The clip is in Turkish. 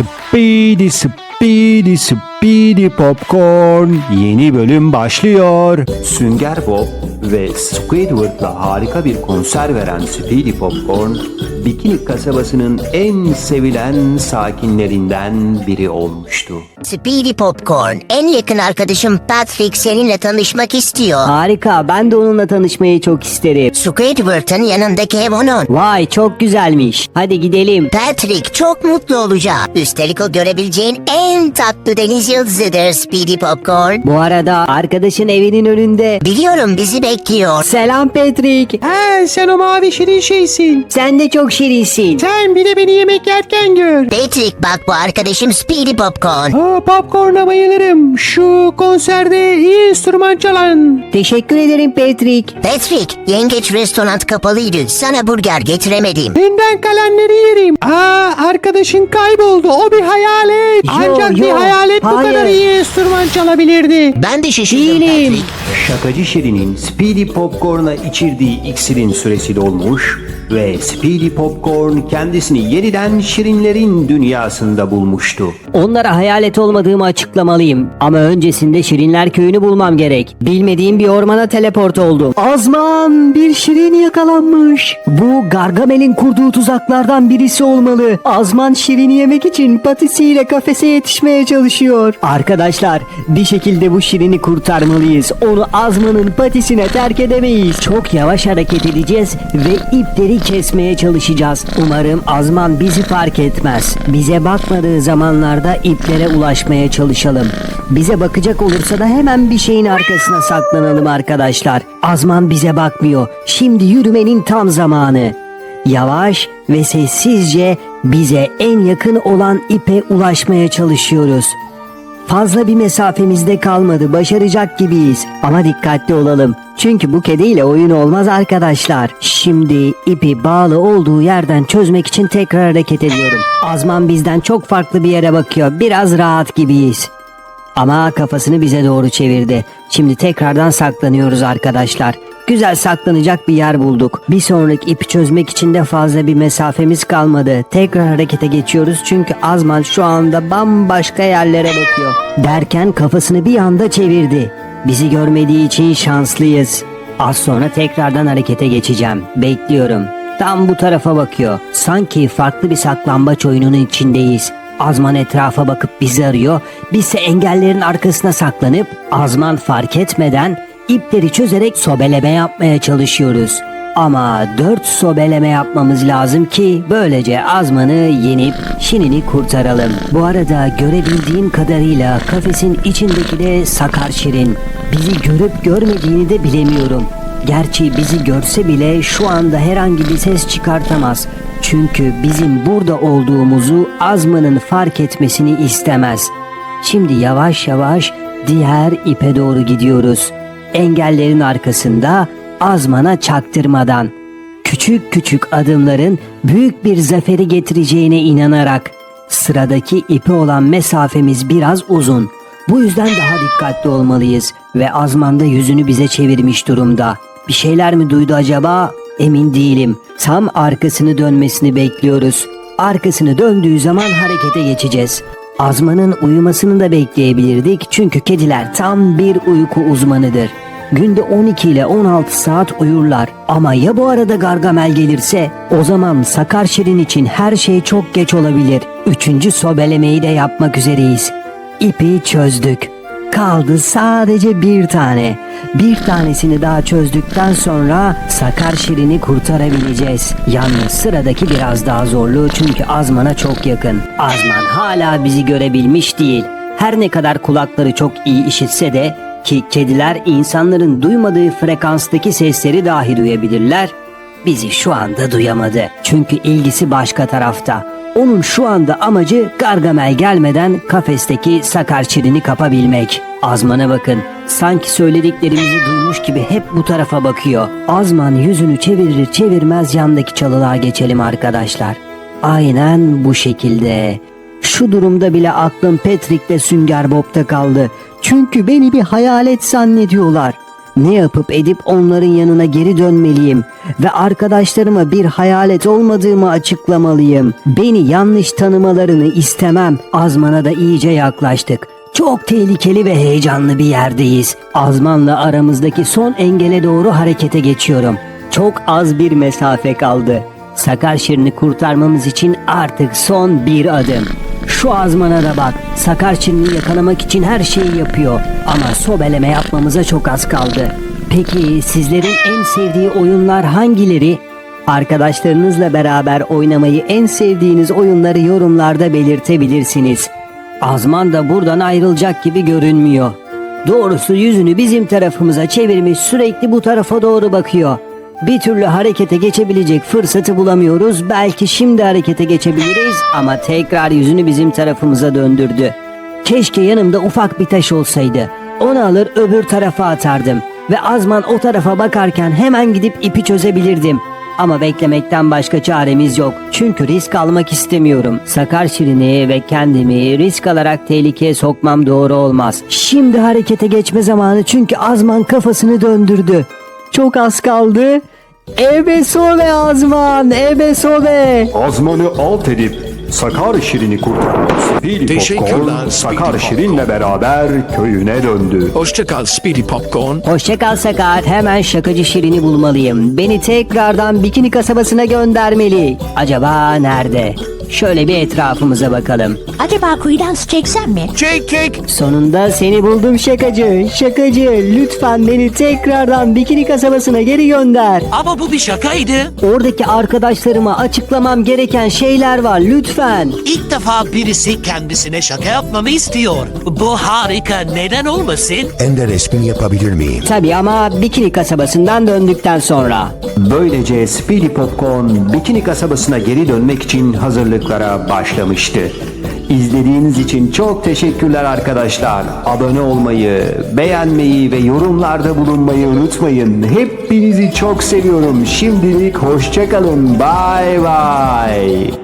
Speedy Speedy Speedy Popcorn yeni bölüm başlıyor. Sünger Bob ve Squidward'la harika bir konser veren Speedy Popcorn, Bikini kasabasının en sevilen sakinlerinden biri olmuştu. Speedy Popcorn, en yakın arkadaşım Patrick seninle tanışmak istiyor. Harika ben de onunla tanışmayı çok isterim. Squidward'ın yanındaki ev onun. Vay çok güzelmiş. Hadi gidelim. Patrick çok mutlu olacak. Üstelik o görebileceğin en tatlı deniz yıldızıdır Speedy Popcorn. Bu arada arkadaşın evinin önünde. Biliyorum bizi bekliyor. Selam Patrick. Ha sen o mavi şirin şeysin. Sen de çok şirinsin. Sen bir de beni yemek yerken gör. Patrick bak bu arkadaşım Speedy Popcorn. Ha popcorn'a bayılırım. Şu konserde iyi enstrüman çalan. Teşekkür ederim Patrick. Patrick, yengeç restoran kapalıydı. Sana burger getiremedim. Benden kalanları yerim. Aa arkadaşın kayboldu. O bir hayalet. Yo, Ancak bir yo, hayalet bu hayır. kadar iyi enstrüman çalabilirdi. Ben de şaşırdım Değilim. Patrick. Şakacı Şirin'in Speedy Popcorn'a içirdiği iksirin süresi dolmuş ve Speedy Popcorn kendisini yeniden Şirinlerin dünyasında bulmuştu. Onlara hayalet olmadığımı açıklamalıyım. Ama öncesinde Şirinler köyünü bulmam gerek. Bilmediğim bir ormana teleport oldum. Azman bir Şirin yakalanmış. Bu Gargamel'in kurduğu tuzaklardan birisi olmalı. Azman Şirin'i yemek için patisiyle kafese yetişmeye çalışıyor. Arkadaşlar bir şekilde bu Şirin'i kurtarmalıyız. Onu Azman'ın patisine terk edemeyiz. Çok yavaş hareket edeceğiz ve ipleri kesmeye çalışacağız. Umarım Azman bizi fark etmez. Bize bakmadığı zamanlarda iplere ulaşmaya çalışalım. Bize bakacak olursa da hemen bir şeyin arkasına saklanalım arkadaşlar. Azman bize bakmıyor. Şimdi yürümenin tam zamanı. Yavaş ve sessizce bize en yakın olan ipe ulaşmaya çalışıyoruz. Fazla bir mesafemizde kalmadı. Başaracak gibiyiz. Ama dikkatli olalım. Çünkü bu kediyle oyun olmaz arkadaşlar. Şimdi ipi bağlı olduğu yerden çözmek için tekrar hareket ediyorum. Azman bizden çok farklı bir yere bakıyor. Biraz rahat gibiyiz. Ama kafasını bize doğru çevirdi. Şimdi tekrardan saklanıyoruz arkadaşlar. Güzel saklanacak bir yer bulduk. Bir sonraki ipi çözmek için de fazla bir mesafemiz kalmadı. Tekrar harekete geçiyoruz çünkü Azman şu anda bambaşka yerlere bakıyor. Derken kafasını bir anda çevirdi. Bizi görmediği için şanslıyız. Az sonra tekrardan harekete geçeceğim. Bekliyorum. Tam bu tarafa bakıyor. Sanki farklı bir saklambaç oyununun içindeyiz. Azman etrafa bakıp bizi arıyor. Bizse engellerin arkasına saklanıp Azman fark etmeden ipleri çözerek sobeleme yapmaya çalışıyoruz. Ama dört sobeleme yapmamız lazım ki böylece Azman'ı yenip Şirin'i kurtaralım. Bu arada görebildiğim kadarıyla kafesin içindeki de Sakar Şirin. Bizi görüp görmediğini de bilemiyorum. Gerçi bizi görse bile şu anda herhangi bir ses çıkartamaz. Çünkü bizim burada olduğumuzu Azman'ın fark etmesini istemez. Şimdi yavaş yavaş diğer ipe doğru gidiyoruz. Engellerin arkasında Azman'a çaktırmadan. Küçük küçük adımların büyük bir zaferi getireceğine inanarak. Sıradaki ipe olan mesafemiz biraz uzun. Bu yüzden daha dikkatli olmalıyız ve Azman da yüzünü bize çevirmiş durumda. Bir şeyler mi duydu acaba? Emin değilim. Tam arkasını dönmesini bekliyoruz. Arkasını döndüğü zaman harekete geçeceğiz. Azman'ın uyumasını da bekleyebilirdik çünkü kediler tam bir uyku uzmanıdır. Günde 12 ile 16 saat uyurlar. Ama ya bu arada Gargamel gelirse? O zaman Sakar Şirin için her şey çok geç olabilir. Üçüncü sobelemeyi de yapmak üzereyiz. İpi çözdük. Kaldı sadece bir tane. Bir tanesini daha çözdükten sonra Sakar Şirin'i kurtarabileceğiz. Yalnız sıradaki biraz daha zorlu çünkü Azman'a çok yakın. Azman hala bizi görebilmiş değil. Her ne kadar kulakları çok iyi işitse de ki kediler insanların duymadığı frekanstaki sesleri dahi duyabilirler. Bizi şu anda duyamadı. Çünkü ilgisi başka tarafta. Onun şu anda amacı Gargamel gelmeden kafesteki Sakar Şirin'i kapabilmek. Azman'a bakın. Sanki söylediklerimizi duymuş gibi hep bu tarafa bakıyor. Azman yüzünü çevirir çevirmez yandaki çalılığa geçelim arkadaşlar. Aynen bu şekilde. Şu durumda bile aklım Patrick'le Sünger Bob'ta kaldı. Çünkü beni bir hayalet zannediyorlar. Ne yapıp edip onların yanına geri dönmeliyim ve arkadaşlarıma bir hayalet olmadığımı açıklamalıyım. Beni yanlış tanımalarını istemem. Azman'a da iyice yaklaştık. Çok tehlikeli ve heyecanlı bir yerdeyiz. Azman'la aramızdaki son engele doğru harekete geçiyorum. Çok az bir mesafe kaldı. Sakar Şirin'i kurtarmamız için artık son bir adım. Şu azmana da bak. Sakar Şirin'i yakalamak için her şeyi yapıyor. Ama sobeleme yapmamıza çok az kaldı. Peki sizlerin en sevdiği oyunlar hangileri? Arkadaşlarınızla beraber oynamayı en sevdiğiniz oyunları yorumlarda belirtebilirsiniz. Azman da buradan ayrılacak gibi görünmüyor. Doğrusu yüzünü bizim tarafımıza çevirmiş sürekli bu tarafa doğru bakıyor. Bir türlü harekete geçebilecek fırsatı bulamıyoruz. Belki şimdi harekete geçebiliriz ama tekrar yüzünü bizim tarafımıza döndürdü. Keşke yanımda ufak bir taş olsaydı. Onu alır öbür tarafa atardım ve Azman o tarafa bakarken hemen gidip ipi çözebilirdim. Ama beklemekten başka çaremiz yok. Çünkü risk almak istemiyorum. Sakar Şirin'i ve kendimi risk alarak tehlikeye sokmam doğru olmaz. Şimdi harekete geçme zamanı çünkü Azman kafasını döndürdü. Çok az kaldı. Ebe sobe Azman, ebe sobe. Azman'ı alt edip Sakar Şirin'i kurtaran Speedy Teşekkürler, Popcorn Speedy Sakar Popcorn. Şirin'le beraber köyüne döndü. Hoşça kal Speedy Popcorn. Hoşça kal Sakar. Hemen şakacı Şirin'i bulmalıyım. Beni tekrardan Bikini kasabasına göndermeli. Acaba nerede? Şöyle bir etrafımıza bakalım. Acaba kuyudan su çeksem mi? Çek çek. Sonunda seni buldum şakacı. Şakacı lütfen beni tekrardan Bikini kasabasına geri gönder. Ama bu bir şakaydı. Oradaki arkadaşlarıma açıklamam gereken şeyler var lütfen. İlk defa birisi kendisine şaka yapmamı istiyor. Bu harika. Neden olmasın? En de resmini yapabilir miyim? Tabii ama Bikini kasabasından döndükten sonra. Böylece Speedy Popcorn Bikini kasabasına geri dönmek için hazırlıklara başlamıştı. İzlediğiniz için çok teşekkürler arkadaşlar. Abone olmayı, beğenmeyi ve yorumlarda bulunmayı unutmayın. Hepinizi çok seviyorum. Şimdilik hoşçakalın. Bye bye.